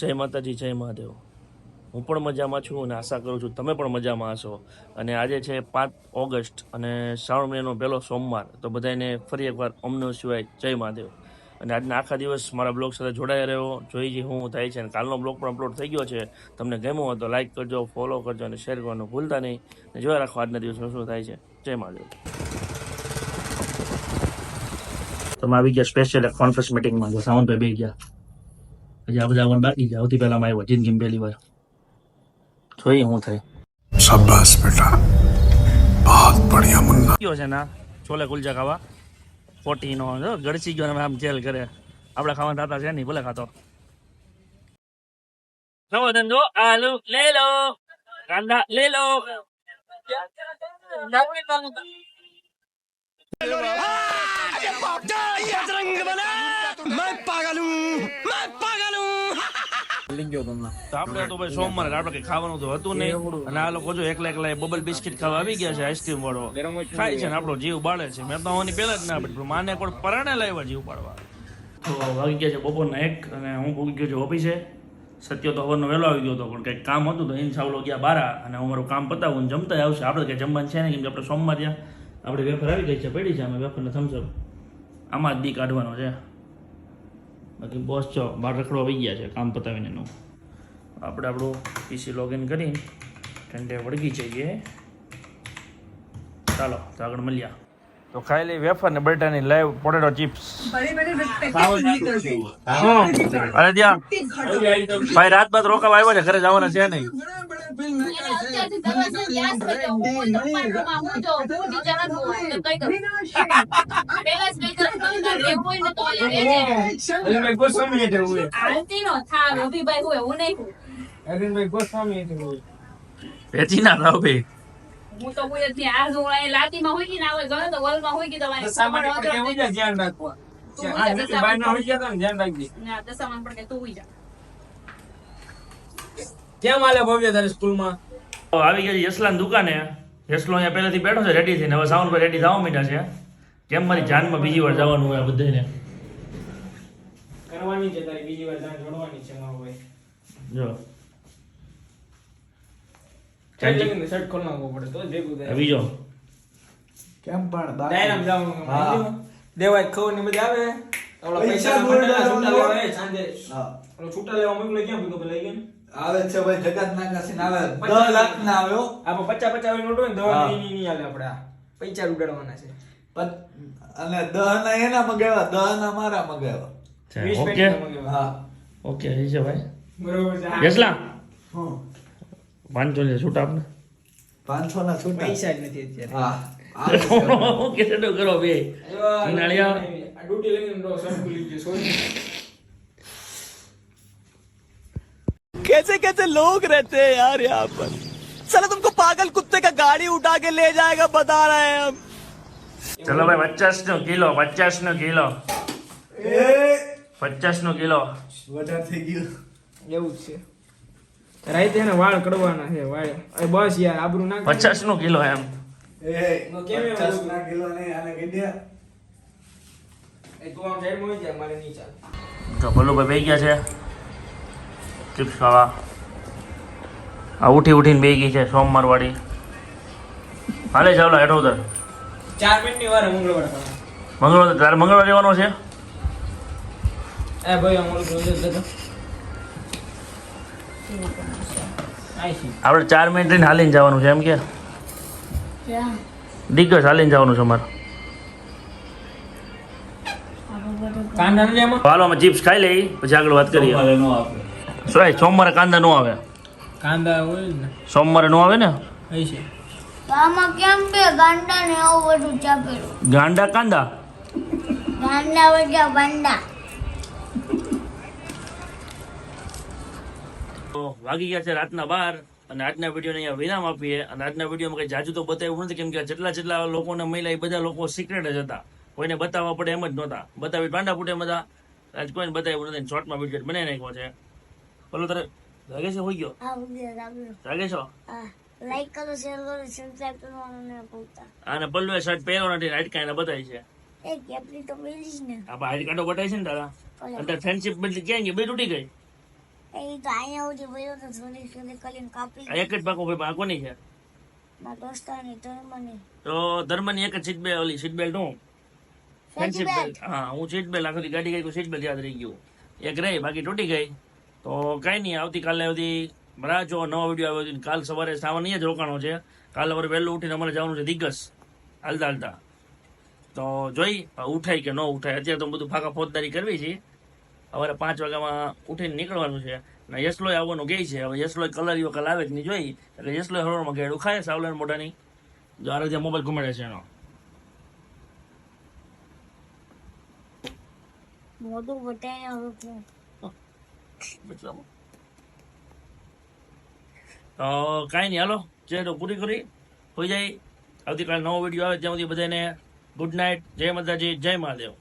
જય માતાજી, જય મહાદેવ. હું પણ મજામાં છું અને આશા કરું છું તમે પણ મજામાં હશો. અને આજે છે પાંચ ઓગસ્ટ અને શ્રાવણ મહિનાનો પહેલો સોમવાર, તો બધાને ફરી એકવાર અમનો સિવાય જય મહાદેવ. અને આજના આખા દિવસ મારા બ્લોગ સાથે જોડાયા રહ્યો જોઈ જે હું થાય છે અને કાલનો બ્લોગ પણ અપલોડ થઈ ગયો છે. તમને ગમ્યો હોય તો લાઈક કરજો ફોલો કરજો અને શેર કરવાનું ભૂલતા નહીં. અને જોયા રાખો આજના દિવસમાં શું થાય છે. જય મહાદેવ. તમે આવી ગયા સ્પેશિયલ કોન્ફરન્સ મિટિંગમાં જો સાવંતભાઈ બે ગયા. હજી આપણે જવાનું બાકી છે આવતી પહેલા માં આવ્યો જિંદગી પહેલી વાર જોઈએ હું થાય શાબાશ બેટા બહુત બઢિયા મુન્ના કયો છે ના છોલે કુલચા ખાવા પોટી નો ગળસી ગયો આમ જેલ કરે આપણે ખાવાના થતા છે નહીં ભલે ખાતો નવો ધંધો આલુ લે લો કાંદા લે લો નવી તો આપણે તો ભાઈ સોમવારે આપણે કઈ ખાવાનું તો હતું નહીં. અને આ લોકો જો એકલા એકલા બબલ બિસ્કિટ ખાવા આવી ગયા છે આઈસ્ક્રીમ વાળો. ખાય છે ને આપણો જીવ બાળે છે. મેં તો આવવાની પહેલા જ ના પડી માને કોઈ પરાણે લાવ્યા જીવ પાડવા. તો વાગી ગયા છે બપોરના એક અને હું ભૂગી ગયો છું ઓફિસે. સત્ય તો હવાનો વહેલો આવી ગયો હતો પણ કંઈક કામ હતું તો એને સાવલો ગયા બારા અને હું મારું કામ પતાવું ને જમતા આવશે. આપણે કંઈ જમવાનું છે ને કેમ કે આપણે સોમવાર ત્યાં આપણે વેફર આવી ગઈ છે પડી છે અમે વેફરને થમસપ આમાં જ દી કાઢવાનો છે. બાકી બોસ જો બાર રખડો આવી ગયા છે કામ પતાવીને એનું. આપણે આપણું પીસી લોગિન કરી ઠંડે વળગી જઈએ. ચાલો તો આગળ મળ્યા. તો ખાઈ લઈ વેફર ને બટેટાની લાઈવ પોટેટો ચિપ્સ અરે ત્યાં ભાઈ રાત બાદ રોકાવા આવ્યો છે ઘરે જવાના છે નહીં. પેલા આ જો અહીં લાતીમાં હોય કે ના ગયો દશામાં પણ કે તું સ્કૂલમાં તો આવી ગયા છે દુકાને. યશલો અહીંયા પહેલેથી બેઠો છે રેડી થઈને. હવે સાઉન્ડ પર રેડી થવા માંડ્યા છે. કેમ મારી જાનમાં બીજી વાર જવાનું હોય આ બધાને કરવાની છે તારી બીજી વાર જાન જોડવાની છે મારો ભાઈ. જો. ચાલ લઈને શર્ટ ખોલ નાખવો પડે તો ભેગું થાય. બીજો કેમ પણ ડાયરામ જવાનું હા. દેવાય ખબરની મજા આવે. ઓલા પૈસા પૈસા છૂટા લેવા એ સાંજે. હા. ઓલો છૂટા લેવા મોકલે ક્યાં ભેગો લઈ ગયા આવે છે ભાઈ જગત ના કસીને આવે. પચાસ દસ લાખ ના આવ્યો નોટ હોય ને. દવા ની હાલે આપણે પૈસા ઉડાડવાના છે. અને દહ ના એના મગાવ્યા દહ ના મારા મગાવ્યા વીસ ઓકે પેટીના મંગાવ્યા. હા ઓકે એ છે ભાઈ બરોબર છે હા. યશલા હમ. પાંચસો ને છૂટ આપને પાંચસો ના છૂટા પૈસા જ નથી અત્યારે હા આવે છે. ઓકે સેટો કરો બે એવા નાળિયા. આ ડ્યુટી લઈને રો શર્ટ ખુલી ગયું સોરી कैसे कैसे लोग रहते हैं यार यहाँ पर साला तुमको पागल कुत्ते का गाड़ी उठा के ले जाएगा बता रहे हैं हम ચલો ભાઈ પચાસ નો કિલો પચાસ નો કિલો. પચાસ નો કિલો. વધારે થઈ ગયો. એવું છે. રાઈતે એને વાળ કડવાના છે વાળ. બસ યાર આબરૂ ના પચાસ નો કિલો એમ. એ પચાસ ના કિલો નહીં આને કહી દે. એ તું આમ સાઈડમાં હોય જા મારે નહીં ચાલે. તો ભલુભાઈ બેસી ગયા છે. ચિપ્સ ખાવા. આ ઉઠી ઉઠીને બે ગઈ છે સોમવાર વાળી હાલે ચાવલા હેઠો ઉતર. ચાર મિનિટની વાર મંગળવાર મંગળવાર તારે મંગળવાર જવાનો છે? એ ભાઈ આમ જોઈ લેતો આપણે ચાર મિનિટ રહીને હાલીને જવાનું છે એમ કે? દિગ્ગજ હાલીને જવાનું છે અમારે. કાંદા હાલો અમે ચિપ્સ ખાઈ લઈ પછી આગળ વાત કરીએ. શું સોમવારે કાંદા નો આવે? કાંદા હોય ને. સોમવારે નો આવે ને? છે. તો આમાં કેમ બે ગાંડા ને આવું બધું ચાપેલું ગાંડા કાંદા? ગાંડા વગર ગાંડા. તો વાગી ગયા છે રાતના બાર અને આજના વિડીયોને અહીંયા વિરામ આપીએ. અને આજના વિડીયોમાં કંઈ જાજુ તો બતાવ્યું નથી કેમ કે જેટલા જેટલા લોકોને મળ્યા એ બધા લોકો સિક્રેટ જ હતા. કોઈને બતાવવા પડે એમ જ નહોતા. બતાવી પાંડા ફૂટે બધા આજ કોઈને બતાવ્યું નથી શોર્ટમાં વીડિયો બનાવી નાખ્યો છે. બોલો તારે લાગે છે હોઈ ગયો છો હા. લાઈક કરો શેર કરો સબસ્ક્રાઇબ કરવાનું ને ભૂલતા. અને પલ્લુએ શર્ટ પહેરો નથી હાઈટ કાંઈ બતાવી છે. એ કેપરી તો પેલી છે ને. આ હાઈટ કાંટો બતાવી છે ને તારા અંદર ફ્રેન્ડશિપ બદલી ક્યાં ગઈ? બે તૂટી ગઈ. એ તો અહીંયા સુધી ભયો તો સોની સોની કરીને કાપી એક જ પાકો ભાઈ આ કોની છે? મારા દોસ્તાની ધર્મની. તો ધર્મની એક જ સીટ બે ઓલી સીટ બેલ્ટ હું? ફ્રેન્ડશિપ બેલ્ટ હા હું સીટ બેલ્ટ આખી ગાડી ગઈ સીટ બેલ્ટ યાદ રહી ગયું. એક રહી બાકી તૂટી ગઈ. તો કઈ નહીં આવતીકાલે સુધી રાહ જો નવો વીડિયો આવ્યો છે કાલ સવારે સાવન જ રોકાણો છે. કાલ સવારે વહેલું ઉઠીને અમારે જવાનું છે દિગ્ગસ હાલતા હાલતા. તો જોઈ ઉઠાય કે ન ઉઠાય? અત્યારે તો બધું ફાકા ફોજદારી કરવી છે. સવારે પાંચ વાગ્યામાં ઉઠીને નીકળવાનું છે. અને યશલોય આવવાનું ગઈ છે. હવે યશલોય કલરીઓ કાલ આવે જ નહીં જોઈ. એટલે યશલોય હરોળમાં ગેડું ખાય સાવલાન મોઢાની. જો આ રીતે મોબાઈલ ઘુમાડે છે એનો. મોઢું બતાવીને હવે. તો કાંઈ નહીં, હાલો. તો પૂરી કરી. હોઈ જાય. આવતીકાલે નવો વીડિયો આવે, ત્યાં સુધી બધાને ગુડ નાઇટ. જય માતાજી, જય મહાદેવ.